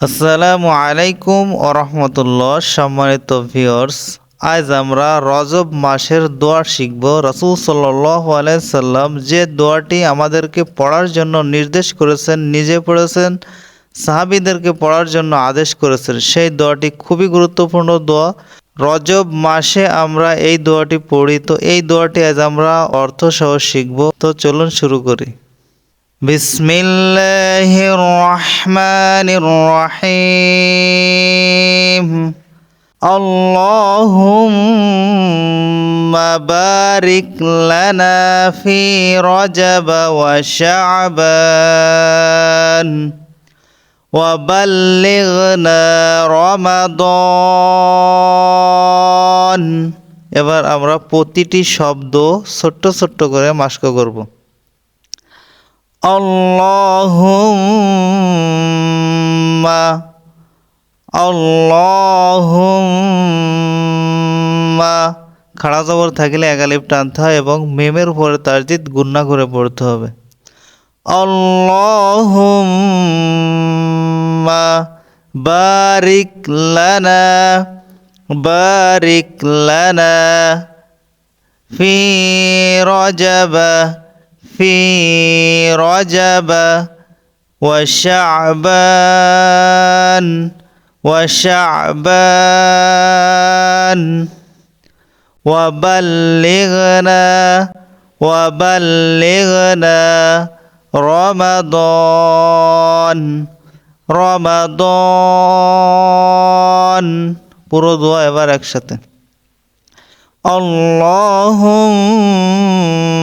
আসসালামু আলাইকুম ওরহমতুল্লাহ সম্মানিত ভিওর্স আজ আমরা রজব মাসের দোয়া শিখব। রসুল সাল্লাই সাল্লাম যে দোয়াটি আমাদেরকে পড়ার জন্য নির্দেশ করেছেন, নিজে পড়েছেন, সাহাবিদেরকে পড়ার জন্য আদেশ করেছেন, সেই দোয়াটি খুবই গুরুত্বপূর্ণ দোয়া। রজব মাসে আমরা এই দোয়াটি পড়ি। তো এই দোয়াটি আজ আমরা অর্থ সহ শিখব। তো চলুন শুরু করি। বিসমিল্লাহি الرحمن الرحيم اللهم بارك لنا في رجب وشعبان وبلغنا رمضان এবার আমরা প্রতিটি শব্দ ছোট্ট ছোট্ট করে মাস্ক করব اللهم আল্লাহুম্মা। খাড়া জবর থাকলে একালিপ টানতে হয় এবং মেমের উপরে তার জিত গুন্না করে পড়তে হবে। আল্লাহুম্মা বারিক লানা বারিক লানা। ফি রজাবা ফি রজাবা। وشعبان وشعبان وبلغنا وبلغنا رمضان رمضان পুরো দোয়া এবার একসাথে اللهم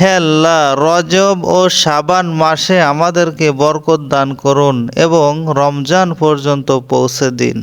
হে আল্লাহ রজব ও শাবান মাসে আমাদেরকে বরকত দান করুন এবং রমজান পর্যন্ত পৌঁছে দিন।